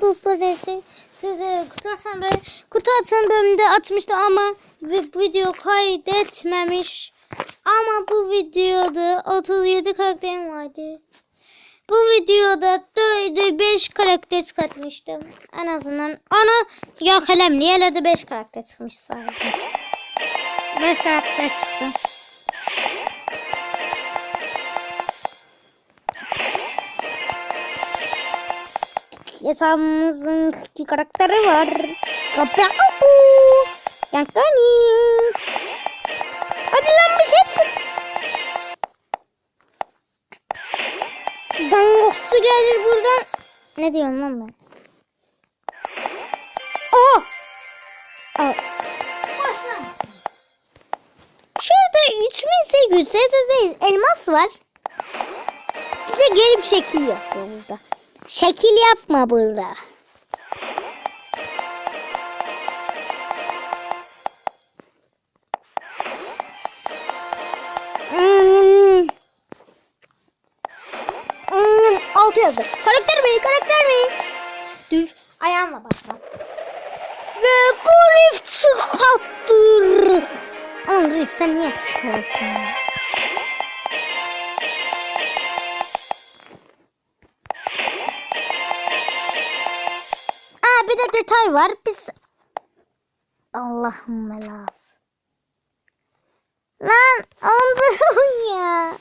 dostlar neyse. Size kutu atan bölüm, kutu atan bölümünde atmıştı ama vi- video kaydetmemiş. Ama bu videoda 37 karakterim vardı. Bu videoda 5 karakter çıkartmıştım. En azından onu yok de 5 karakter çıkmış sadece. 5 karakter çıktı. Hesabımızın iki karakteri var. Kapaku. Yankani. Hadi lan bir şey. Dangoksu gelir buradan. Ne diyorum lan ben? Oh! Al. Şurada 3888 elmas var. Bize gelip şekil yapıyor burada. Şekil yapma burada. Hmm. Hmm, altı yazdı. Karakter mi? Karakter mi? Düz ayağımla basma. Ve Grif çıkarttır. Aman Grif sen niye? Detay var. Biz Allah'ım belası. Lan Allah'ım ya.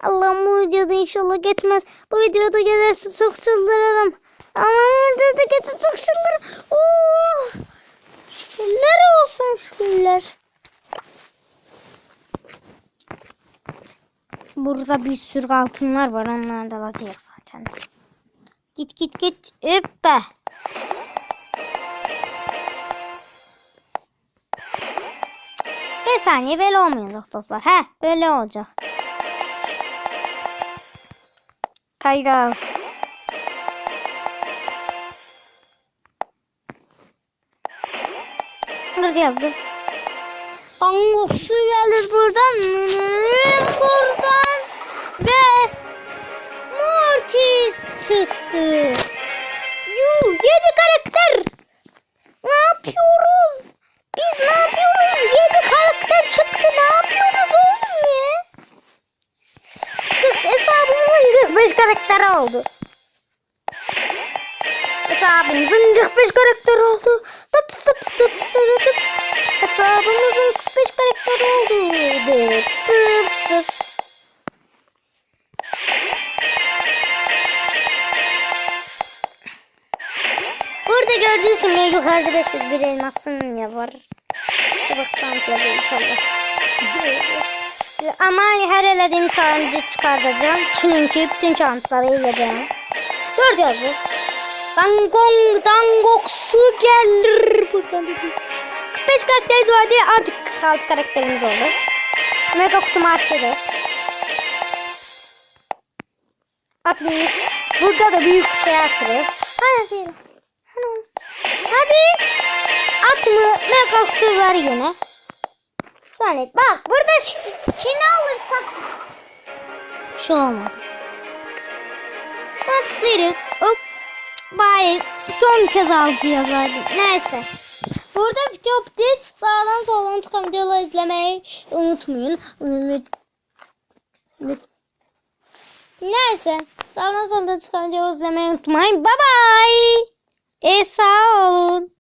Allah'ım bu videoda inşallah geçmez. Bu videoda gelirse çok çıldırırım. Bu videoda geçerse çok çıldırırım. Oh! Şükürler olsun şükürler. Burada bir sürü altınlar var. Onları da alacağız zaten. Git git git. Üppe. Saniye böyle olmayacak dostlar. He böyle olacak. Kaydı al. Burada yazdı. Angosu gelir. Buradan. Karakter oldu. Hesabımızın 45 karakter oldu. Tıp tıp tıp tıp tıp. Hesabımızın 45 karakter oldu. Tıp tıp. Burada gördüğünüz gibi yukarıda 501 elmasın ya var. Şöyle inşallah. Ama her elediğim challenge çıkartacağım. Çünkü bütün şansları eleyeceğim. Dört yazdı. Dangong dangok su gelir. Buradan bir 45 karakterimiz vardı. Artık 6 karakterimiz oldu. Mega kutumu açtı. Atlayış. Burada da büyük şey açılır. Hadi. Hadi. Hadi. At mı? Mega kutu var yine. Sonra bak burada skin alırsak bir şey olmadı. Başlıyoruz. Hop. Bari son kez altı yazardım. Neyse. Burada video bitir. Sağdan soldan çıkan videoları izlemeyi unutmayın. Unut. unut- Neyse. Sağdan soldan çıkan videoları izlemeyi unutmayın. Bye bye. E sağ olun.